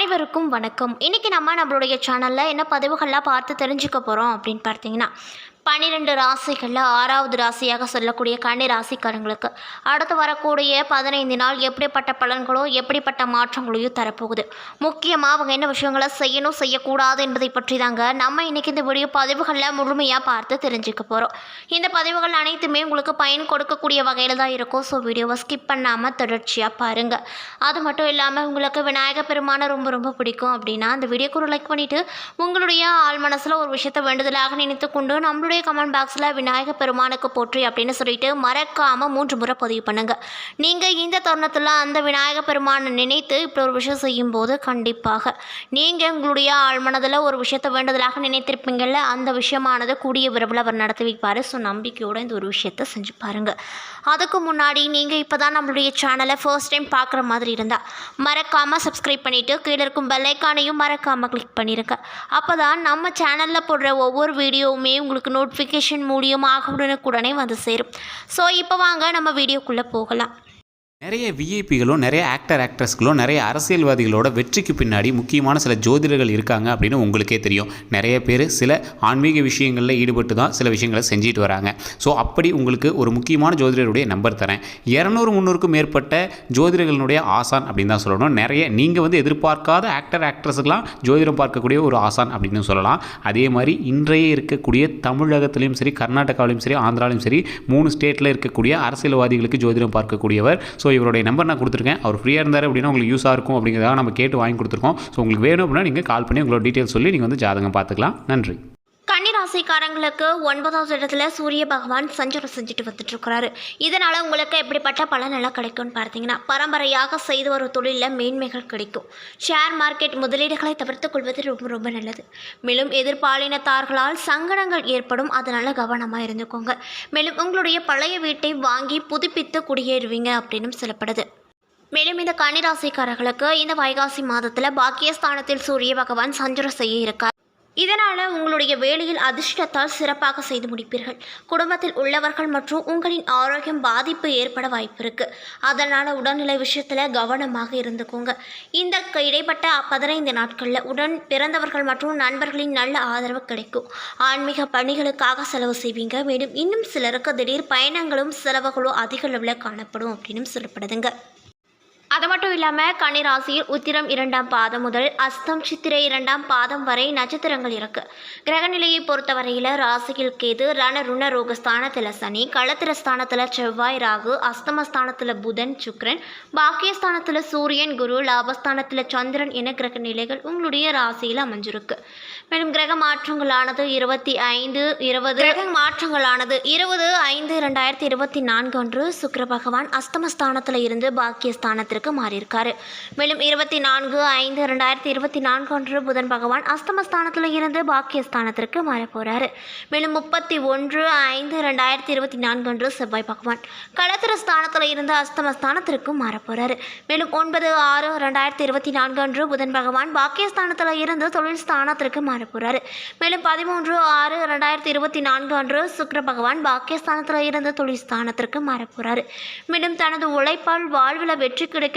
அனைவருக்கும் வணக்கம். இன்றைக்கி நம்ம நம்மளுடைய சேனலில் என்ன பதிவுகள்லாம் பார்த்து தெரிஞ்சுக்க போகிறோம் அப்படின்னு பார்த்தீங்கன்னா பன்னிரெண்டு ராசிகளில் ஆறாவது ராசியாக சொல்லக்கூடிய கன்னி ராசிக்காரங்களுக்கு அடுத்து வரக்கூடிய பதினைந்து நாள் எப்படிப்பட்ட பலன்களோ எப்படிப்பட்ட மாற்றங்களையும் தரப்போகுது. முக்கியமாக அவங்க என்ன விஷயங்களை செய்யணும் செய்யக்கூடாது என்பதை பற்றி தாங்க நம்ம இன்றைக்கி இந்த வீடியோ பதிவுகளில் முழுமையாக பார்த்து தெரிஞ்சுக்க போகிறோம் இந்த பதிவுகள் அனைத்துமே உங்களுக்கு பயன் கொடுக்கக்கூடிய வகையில் தான் இருக்கும். ஸோ வீடியோவை ஸ்கிப் பண்ணாமல் தொடர்ச்சியாக பாருங்கள் அது மட்டும் இல்லாமல் உங்களுக்கு விநாயக பெருமானை ரொம்ப ரொம்ப பிடிக்கும் அப்படின்னா அந்த வீடியோக்கு ஒரு லைக் பண்ணிவிட்டு உங்களுடைய ஆள் மனசில் ஒரு விஷயத்தை வேண்டுதலாக நினைத்து கொண்டு நம்மளுடைய கமெண்ட் பாக்ஸில் விநாயக பெருமானுக்கு போற்றி அப்படின்னு சொல்லிட்டு மறக்காமல் மூன்று முறை பதிவு பண்ணுங்கள் நீங்கள் இந்த தருணத்தில் அந்த விநாயகப் பெருமானை நினைத்து இப்படி ஒரு விஷயம் செய்யும்போது கண்டிப்பாக நீங்கள் உங்களுடைய ஆழ்மனதில் ஒரு விஷயத்தை வேண்டுதலாக நினைத்திருப்பீங்கள்ல அந்த விஷயமானது கூடிய விரைவில் அவர் நடத்தி வைப்பார். ஸோ நம்பிக்கையோடு இந்த ஒரு விஷயத்தை செஞ்சு பாருங்கள் அதுக்கு முன்னாடி நீங்கள் இப்போ தான் நம்மளுடைய சேனலை ஃபர்ஸ்ட் டைம் பார்க்குற மாதிரி இருந்தால் மறக்காமல் சப்ஸ்கிரைப் பண்ணிவிட்டு கீழே இருக்கும் பெல்லைக்கானையும் மறக்காமல் கிளிக் பண்ணிடுங்க அப்போ தான் நம்ம சேனலில் போடுற ஒவ்வொரு வீடியோவுமே உங்களுக்கு நோட்டிஃபிகேஷன் மூலியமாக உடனுக்குடனே வந்து சேரும். ஸோ இப்போ வாங்க நம்ம வீடியோக்குள்ளே போகலாம். நிறைய விஐபிகளும் நிறைய ஆக்டர் ஆக்ட்ரஸ்களும் நிறைய அரசியல்வாதிகளோட வெற்றிக்கு பின்னாடி முக்கியமான சில ஜோதிடர்கள் இருக்காங்க அப்படின்னு உங்களுக்கே தெரியும். நிறைய பேர் சில ஆன்மீக விஷயங்களில் ஈடுபட்டு தான் சில விஷயங்களை செஞ்சுட்டு வராங்க. ஸோ அப்படி உங்களுக்கு ஒரு முக்கியமான ஜோதிடருடைய நம்பர் தரேன். இரநூறு முந்நூறுக்கும் மேற்பட்ட ஜோதிடர்களுடைய ஆசான் அப்படின்னு தான் சொல்லணும். நிறைய நீங்கள் வந்து எதிர்பார்க்காத ஆக்டர் ஆக்ட்ரஸுக்கெலாம் ஜோதிடம் பார்க்கக்கூடிய ஒரு ஆசான் அப்படின்னு சொல்லலாம். அதே மாதிரி இன்றைய இருக்கக்கூடிய தமிழகத்திலையும் சரி கர்நாடகாவிலையும் சரி ஆந்திராலையும் சரி மூணு ஸ்டேட்டில் இருக்கக்கூடிய அரசியல்வாதிகளுக்கு ஜோதிடம் பார்க்கக்கூடியவர். ஸோ இவருடைய நம்பர் நான் கொடுத்துருக்கேன். அவர் ஃப்ரீயாக இருந்தார் அப்படின்னா உங்களுக்கு யூஸாக இருக்கும் அப்படிங்கிறதாக நம்ம கேட்டு வாங்கி கொடுத்துருக்கோம். ஸோ உங்களுக்கு வேணும் அப்படின்னா நீங்கள் கால் பண்ணி உங்களோட டீட்டெயில் சொல்லி நீங்கள் வந்து ஜாதகம் பார்த்துக்கலாம். நன்றி. கன்னிராசிக்காரங்களுக்கு ஒன்பதாவது இடத்துல சூரிய பகவான் சஞ்சாரம் செஞ்சுட்டு வந்துட்டு இருக்கிறாரு இதனால் உங்களுக்கு எப்படிப்பட்ட பலனெல்லாம் கிடைக்கும்னு பார்த்தீங்கன்னா பரம்பரையாக செய்து வரும் தொழிலில் மேன்மைகள் கிடைக்கும். ஷேர் மார்க்கெட் முதலீடுகளை தவிர்த்துக் கொள்வது ரொம்ப ரொம்ப நல்லது. மேலும் எதிர்பாலினத்தார்களால் சங்கடங்கள் ஏற்படும். அதனால் கவனமாக இருந்துக்கோங்க. மேலும் உங்களுடைய பழைய வீட்டை வாங்கி புதுப்பித்து குடியேறுவீங்க அப்படின்னும் சொல்லப்படுது. மேலும் இந்த கன்னிராசிக்காரர்களுக்கு இந்த வைகாசி மாதத்தில் பாக்கியஸ்தானத்தில் சூரிய பகவான் சஞ்சாரம் செய்ய இருக்கார். இதனால் உங்களுடைய வேலையில் அதிர்ஷ்டத்தால் சிறப்பாக செய்து முடிப்பீர்கள். குடும்பத்தில் உள்ளவர்கள் மற்றும் உங்களின் ஆரோக்கியம் பாதிப்பு ஏற்பட வாய்ப்பு இருக்குது அதனால் உடல்நிலை விஷயத்தில் கவனமாக இருந்துக்கோங்க. இந்த க- இடைப்பட்ட பதினைந்து நாட்களில் உடன் பிறந்தவர்கள் மற்றும் நண்பர்களின் நல்ல ஆதரவு கிடைக்கும். ஆன்மீக பணிகளுக்காக செலவு செய்வீங்க. மேலும் இன்னும் சிலருக்கு திடீர் பயணங்களும் செலவுகளும் அதிக அளவில் காணப்படும் அப்படின்னு சொல்லப்படுதுங்க. அது மட்டும் இல்லாமல் கன்னிராசியில் உத்திரம் இரண்டாம் பாதம் முதல் அஸ்தம் சித்திரை இரண்டாம் பாதம் வரை நட்சத்திரங்கள் இருக்கு. கிரகநிலையை பொறுத்தவரையில் ராசியில் கேது ரண ருண ரோக ஸ்தானத்தில் சனி களத்திர ஸ்தானத்தில் செவ்வாய் ராகு அஸ்தமஸ்தானத்தில் புதன் சுக்ரன் பாக்கியஸ்தானத்தில் சூரியன் குரு லாபஸ்தானத்தில் சந்திரன் என கிரக நிலைகள் உங்களுடைய ராசியில் அமைஞ்சிருக்கு. மேலும் கிரக மாற்றங்களானது இருபத்தி ஐந்து இருபது கிரக மாற்றங்களானது இருபது ஐந்து ரெண்டாயிரத்தி இருபத்தி நான்கு அன்று சுக்கிர பகவான் அஸ்தமஸ்தானத்தில் இருந்து பாக்கியஸ்தானத்திற்கு மாறியிருக்காரு. மேலும் இருபத்தி நான்கு ஐந்து ரெண்டாயிரத்தி இருபத்தி நான்கு அன்று புதன் பகவான் அஸ்தமஸ்தானத்தில் இருந்து பாக்கியஸ்தானத்திற்கு மாற மேலும் முப்பத்தி ஒன்று ஐந்து ரெண்டாயிரத்தி இருபத்தி நான்கு அன்று செவ்வாய் பகவான் களத்திர ஸ்தானத்தில் இருந்து அஸ்தமஸ்தானத்திற்கும் மாற மேலும் ஒன்பது ஆறு ரெண்டாயிரத்தி இருபத்தி நான்கு அன்று புதன் பகவான் பாக்கியஸ்தானத்தில் இருந்து தொழில் ஸ்தானத்திற்கு மாற மேலும் பதிமூன்று ஆறு ரெண்டாயிரத்தி இருபத்தி நான்கு அன்று சுக்கர பகவான் பாக்கியஸ்தானத்தில் இருந்து தொழில் ஸ்தானத்திற்கு மாற மேலும் தனது உழைப்பால் வாழ்வில் வெற்றி கிடைக்கும்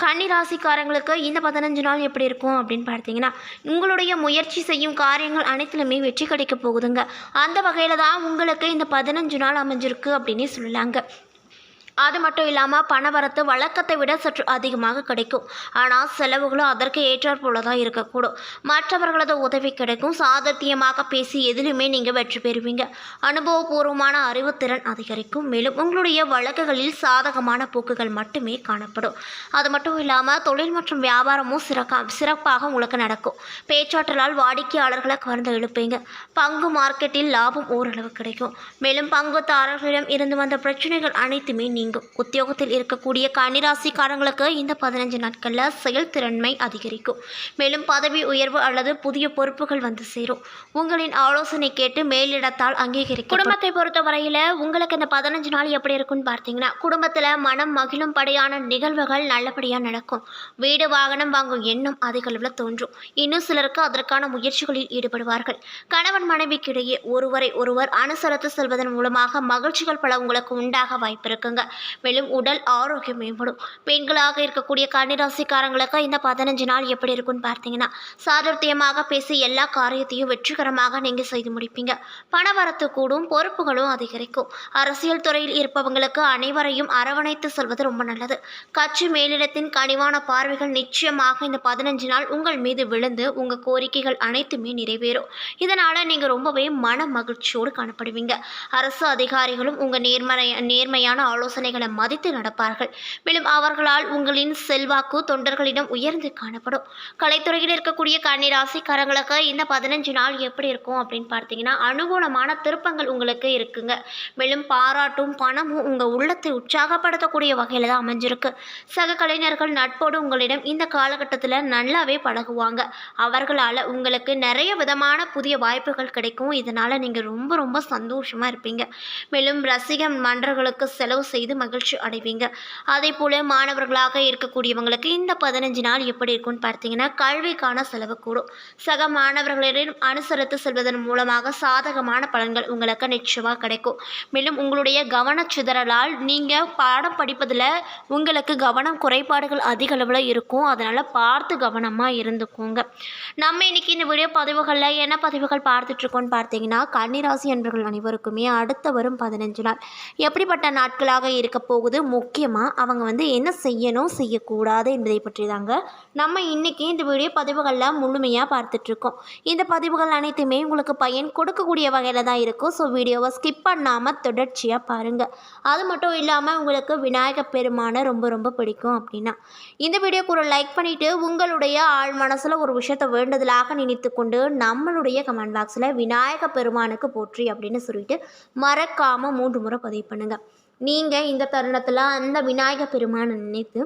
கன்னி ராசிக்காரங்களுக்கு இந்த பதினஞ்சு நாள் எப்படி இருக்கும் அப்படின்னு பார்த்தீங்கன்னா உங்களுடைய முயற்சி செய்யும் காரியங்கள் அனைத்துலையுமே வெற்றி கிடைக்க போகுதுங்க. அந்த வகையில் தான் உங்களுக்கு இந்த பதினஞ்சு நாள் அமைஞ்சிருக்கு அப்படின்னே சொல்லலாங்க. அது மட்டும் இல்லாமல் பணவரத்து வழக்கத்தை விட சற்று அதிகமாக கிடைக்கும். ஆனால் செலவுகளும் அதற்கு ஏற்றாற் போல தான் இருக்கக்கூடும். மற்றவர்களது உதவி கிடைக்கும். சாதத்தியமாக பேசி எதிலுமே நீங்கள் வெற்றி பெறுவீங்க. அனுபவபூர்வமான அறிவுத்திறன் அதிகரிக்கும். மேலும் உங்களுடைய வழக்குகளில் சாதகமான போக்குகள் மட்டுமே காணப்படும். அது மட்டும் இல்லாமல் தொழில் மற்றும் வியாபாரமும் சிறக்கா சிறப்பாக உங்களுக்கு நடக்கும். பேச்சாற்றலால் வாடிக்கையாளர்களை கவர்ந்து எழுப்பீங்க. பங்கு மார்க்கெட்டில் லாபம் ஓரளவு கிடைக்கும். மேலும் பங்குதாரர்களிடம் இருந்து வந்த பிரச்சனைகள் அனைத்துமே நீங்கும் உத்தியோகத்தில் இருக்கக்கூடிய கன்னிராசிக்காரங்களுக்கு இந்த பதினஞ்சு நாட்களில் செயல்திறன்மை அதிகரிக்கும். மேலும் பதவி உயர்வு அல்லது புதிய பொறுப்புகள் வந்து சேரும். உங்களின் ஆலோசனை கேட்டு மேலிடத்தால் அங்கீகரிக்கும் குடும்பத்தை பொறுத்தவரையில் உங்களுக்கு இந்த பதினஞ்சு நாள் எப்படி இருக்கும்னு பார்த்தீங்கன்னா குடும்பத்தில் மனம் மகிழும் படியான நிகழ்வுகள் நல்லபடியாக நடக்கும். வீடு வாகனம் வாங்கும் எண்ணம் அதிக அளவில் தோன்றும். இன்னும் சிலருக்கு அதற்கான முயற்சிகளில் ஈடுபடுவார்கள். கணவன் மனைவிக்கிடையே ஒருவரை ஒருவர் அனுசரித்து செல்வதன் மூலமாக மகிழ்ச்சிகள் பல உங்களுக்கு உண்டாக வாய்ப்பு இருக்குங்க. மேலும் உடல் ஆரோக்கியம் மேம்படும். பெண்களாக இருக்கக்கூடிய கன்னிராசிக்காரங்களுக்கு இந்த பதினஞ்சு நாள் எப்படி இருக்கும்னு பார்த்தீங்கன்னா சாதுர்த்தியமாக பேசி எல்லா காரியத்தையும் வெற்றிகரமாக நீங்கள் செய்து முடிப்பீங்க. பணவரத்து கூடும் பொறுப்புகளும் அதிகரிக்கும். அரசியல் துறையில் இருப்பவங்களுக்கு அனைவரையும் அரவணைத்து செல்வது ரொம்ப நல்லது. கட்சி மேலிடத்தின் கனிவான பார்வைகள் நிச்சயமாக இந்த பதினஞ்சு நாள் உங்கள் மீது விழுந்து உங்கள் கோரிக்கைகள் அனைத்துமே நிறைவேறும். இதனால் நீங்கள் ரொம்பவே மன மகிழ்ச்சியோடு காணப்படுவீங்க. அரசு அதிகாரிகளும் உங்கள் நேர்மறை நேர்மையான ஆலோசனைகளை மதித்து நடப்பார்கள். மேலும் அவர்களால் உங்களின் செல்வாக்கு தொண்டர்களிடம் உயர்ந்து காணப்படும். கலைத்துறையில் இருக்கக்கூடிய கன்னிராசிக்காரங்களுக்கு இந்த பதினஞ்சு நாள் எப்படி இருக்கும் அப்படின்னு பார்த்தீங்கன்னா அனுகூலமான திருப்பங்கள் உங்களுக்கு இருக்குங்க. மேலும் பாராட்டும் பணமும் உங்கள் உள்ளத்தை உற்சாகப்படுத்தக்கூடிய வகையில் தான் அமைஞ்சிருக்கு. சக கலைஞர்கள் நட்போடு உங்களிடம் இந்த காலகட்டத்தில் நல்லாவே பழகுவாங்க. அவர்களால் உங்களுக்கு நிறைய விதமான புதிய வாய்ப்புகள் கிடைக்கும். இதனால் நீங்கள் ரொம்ப ரொம்ப சந்தோஷமாக இருப்பீங்க. மேலும் ரசிக மன்றங்களுக்கு செலவு செய்து மகிழ்ச்சி அடைவீங்க. அதே போல் மாணவர்களாக இருக்கக்கூடியவங்களுக்கு இந்த பதினஞ்சு நாள் எப்படி இருக்கும்னு பார்த்தீங்கன்னா கல்விக்கான செலவு கூடும். சக மாணவர்களிடம் அனுசரித்து செல்வதன் மூலமாக சாதகமான பலன்கள் உங்களுக்கு நிச்சயமாக கிடைக்கும். மேலும் உங்களுடைய கவனச்சிதறலால் நீங்கள் பாடம் படிப்பதில் உங்களுக்கு கவனம் குறைபாடுகள் அதிக அளவில் இருக்கும். அதனால் பார்த்து கவனமாக இருந்துக்கோங்க. நம்ம இன்னைக்கு இந்த வீடியோ பதிவுகளில் என்ன பதிவுகள் பார்த்துட்ருக்கோன்னு பார்த்தீங்கன்னா கன்னிராசி அன்பர்கள் அனைவருக்குமே அடுத்த வரும் பதினஞ்சு நாள். எப்படிப்பட்ட நாட்களாக இருக்க போகுது. முக்கியமாக அவங்க வந்து என்ன செய்யணும் செய்யக்கூடாது என்பதை பற்றி தாங்க நம்ம இன்றைக்கி இந்த வீடியோ பதிவுகளில் முழுமையாக பார்த்துட்ருக்கோம். இந்த பதிவுகள் அனைத்துமே உங்களுக்கு பயன் கொடுக்கக்கூடிய வகையில் தான் இருக்கும். ஸோ வீடியோவை ஸ்கிப் பண்ணாமல் தொடர்ச்சியாக பாருங்கள் அது மட்டும் இல்லாமல் உங்களுக்கு விநாயகர் பெருமானை ரொம்ப ரொம்ப பிடிக்கும் அப்படின்னா இந்த வீடியோக்கு ஒரு லைக் பண்ணிவிட்டு உங்களுடைய ஆழ் மனசில் ஒரு விஷயத்தை வேண்டுதலாக நினைத்து கொண்டு நம்மளுடைய கமெண்ட் பாக்ஸில் விநாயக பெருமானுக்கு போற்றி அப்படின்னு சொல்லிட்டு மறக்காமல் மூன்று முறை பதிவு பண்ணுங்கள் நீங்கள் இந்த தருணத்தில் அந்த விநாயக பெருமானை நினைத்து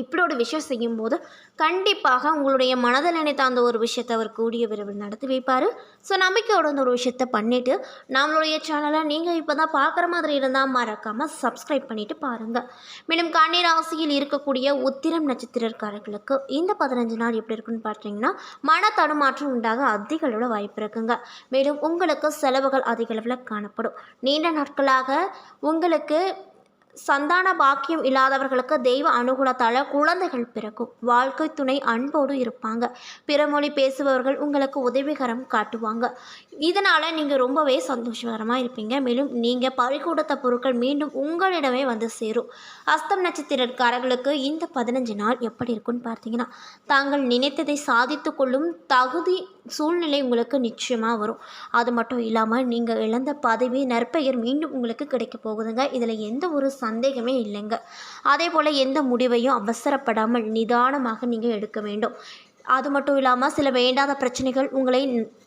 இப்படி ஒரு விஷயம் செய்யும்போது கண்டிப்பாக உங்களுடைய மனதில் நினைத்த அந்த ஒரு விஷயத்தை அவர் கூடிய விரைவில் நடத்தி வைப்பார். ஸோ நம்பிக்கையோட அந்த ஒரு விஷயத்தை பண்ணிவிட்டு நம்மளுடைய சேனலை நீங்கள் இப்போ தான் பார்க்குற மாதிரி இருந்தால் மறக்காமல் சப்ஸ்கிரைப் பண்ணிவிட்டு பாருங்கள் மேலும் கன்னி ராசியில் இருக்கக்கூடிய உத்திரம் நட்சத்திரக்காரர்களுக்கு இந்த பதினஞ்சு நாள் எப்படி இருக்குன்னு பார்த்தீங்கன்னா மன தடுமாற்றம் உண்டாக அதிக அளவில் வாய்ப்பு இருக்குங்க. மேலும் உங்களுக்கு செலவுகள் அதிக அளவில் காணப்படும். நீண்ட நாட்களாக உங்களுக்கு சந்தான பாக்கியம் இல்லாதவர்களுக்கு தெய்வ அனுகூலத்தால் குழந்தைகள் பிறக்கும். வாழ்க்கை துணை அன்போடு இருப்பாங்க. பிறமொழி பேசுபவர்கள் உங்களுக்கு உதவிகரம் காட்டுவாங்க. இதனால் நீங்கள் ரொம்பவே சந்தோஷகரமாக இருப்பீங்க. மேலும் நீங்கள் பறிகொடுத்த பொருட்கள் மீண்டும் உங்களிடமே வந்து சேரும். அஸ்தம் நட்சத்திரக்காரர்களுக்கு இந்த பதினஞ்சு நாள் எப்படி இருக்குன்னு பார்த்தீங்கன்னா தாங்கள் நினைத்ததை சாதித்து கொள்ளும் தகுதி சூழ்நிலை உங்களுக்கு நிச்சயமாக வரும். அது மட்டும் இல்லாமல் நீங்கள் இழந்த பதவி நற்பெயர் மீண்டும் உங்களுக்கு கிடைக்க போகுதுங்க. இதில் எந்த ஒரு சந்தேகமே இல்லைங்க. அதே போல் எந்த முடிவையும் அவசரப்படாமல் நிதானமாக நீங்கள் எடுக்க வேண்டும். அது மட்டும் இல்லாமல் சில வேண்டாத பிரச்சனைகள் உங்களை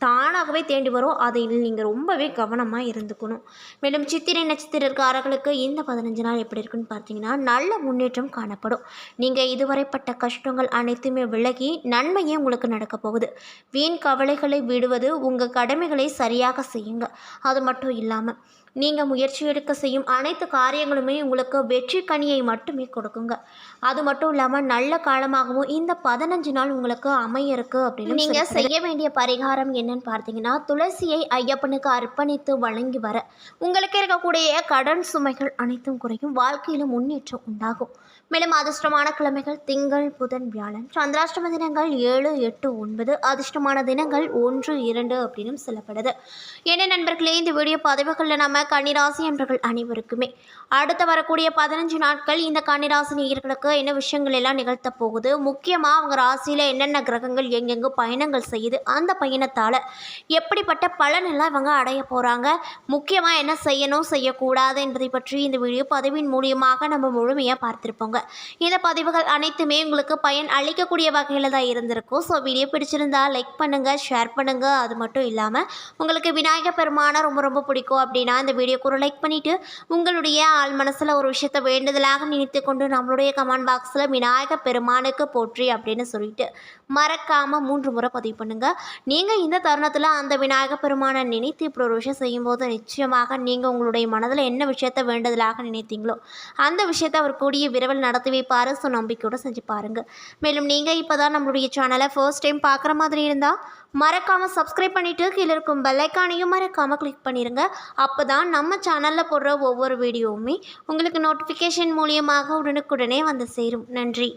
தானாகவே தேடி வரும். அதில் நீங்கள் ரொம்பவே கவனமாக இருந்துக்கணும். மேலும் சித்திரை நட்சத்திரக்காரர்களுக்கு இந்த பதினஞ்சு நாள் எப்படி இருக்குன்னு பார்த்தீங்கன்னா நல்ல முன்னேற்றம் காணப்படும். நீங்கள் இதுவரைப்பட்ட கஷ்டங்கள் அனைத்துமே விலகி நன்மையே உங்களுக்கு நடக்கப் போகுது. வீண் கவலைகளை விடுவது உங்கள் கடமைகளை சரியாக செய்யுங்க. அது மட்டும் இல்லாமல் நீங்கள் முயற்சி எடுக்க செய்யும் அனைத்து காரியங்களுமே உங்களுக்கு வெற்றி கனியை மட்டுமே கொடுக்குங்க. அது மட்டும் இல்லாமல் நல்ல காலமாகவும் இந்த பதினஞ்சு நாள் உங்களுக்கு அமைய இருக்கு அப்படின்னு நீங்கள் செய்ய வேண்டிய பரிகாரம் என்னன்னு பார்த்தீங்கன்னா துளசியை ஐயப்பனுக்கு அர்ப்பணித்து வழங்கி வர. உங்களுக்கு இருக்கக்கூடிய கடன் சுமைகள் அனைத்தும் குறையும். வாழ்க்கையில் முன்னேற்றம் உண்டாகும். மேலும் அதிர்ஷ்டமான கிழமைகள் திங்கள் புதன் வியாழன். சந்திராஷ்டம தினங்கள் ஏழு எட்டு ஒன்பது. அதிர்ஷ்டமான தினங்கள் ஒன்று இரண்டு அப்படின்னு சொல்லப்படுது. என்ன நண்பர்களே இந்த வீடியோ பதிவுகளில் நம்ம கன்னிராசி என்றவர்கள் அனைவருக்குமே. அடுத்து வரக்கூடிய பதினஞ்சு நாட்கள் இந்த கன்னிராசி நேயர்களுக்கு என்ன விஷயங்கள் எல்லாம் நிகழ்த்த போகுது? முக்கியமாக அவங்க ராசியில் என்னென்ன கிரகங்கள் எங்கெங்கு பயணங்கள் செய்யுது? அந்த பயணத்தால் எப்படிப்பட்ட பலனெல்லாம் இவங்க அடைய போகிறாங்க முக்கியமாக என்ன செய்யணும் செய்யக்கூடாது என்பதை பற்றி இந்த வீடியோ பதிவின் மூலியமாக நம்ம முழுமையாக பார்த்துருப்போங்க. இந்த பதிவுகள் அனைத்துமே உங்களுக்கு பயன் அளிக்கக்கூடிய வகையில் தான் இருந்திருக்கும். ஸோ வீடியோ பிடிச்சிருந்தா லைக் பண்ணுங்கள் ஷேர் பண்ணுங்கள் அது மட்டும் இல்லாமல் உங்களுக்கு விநாயகர் பெருமானை ரொம்ப ரொம்ப பிடிக்கும் அப்படின்னா அந்த வீடியோக்கு ஒரு லைக் பண்ணிவிட்டு உங்களுடைய ஆள் மனசில் ஒரு விஷயத்தை வேண்டுதலாக நினைத்து கொண்டு நம்மளுடைய கமெண்ட் பாக்ஸில் விநாயக பெருமானுக்கு போற்றி அப்படின்னு சொல்லிட்டு மறக்காமல் மூன்று முறை பதிவு பண்ணுங்கள் நீங்கள் இந்த தருணத்தில் அந்த விநாயக பெருமானை நினைத்து இப்படி ஒரு விஷயம் செய்யும்போது நிச்சயமாக நீங்கள் உங்களுடைய மனதில் என்ன விஷயத்தை வேண்டுதலாக நினைத்தீங்களோ அந்த விஷயத்தை அவர் கூடிய விரைவில் நடத்தி வைப்பார். ஸோ நம்பிக்கையோடு செஞ்சு பாருங்கள் மேலும் நீங்கள் இப்போ தான் நம்மளுடைய சேனலை ஃபர்ஸ்ட் டைம் பார்க்குற மாதிரி இருந்தால் மறக்காமல் சப்ஸ்கிரைப் பண்ணிவிட்டு கீழே இருக்கும் பெல்லைக்கானையும் மறக்காமல் கிளிக் பண்ணிடுங்க அப்போ தான் நம்ம சேனலில் போடுற ஒவ்வொரு வீடியோவுமே உங்களுக்கு நோட்டிஃபிகேஷன் மூலியமாக உடனுக்குடனே வந்து சேரும். நன்றி.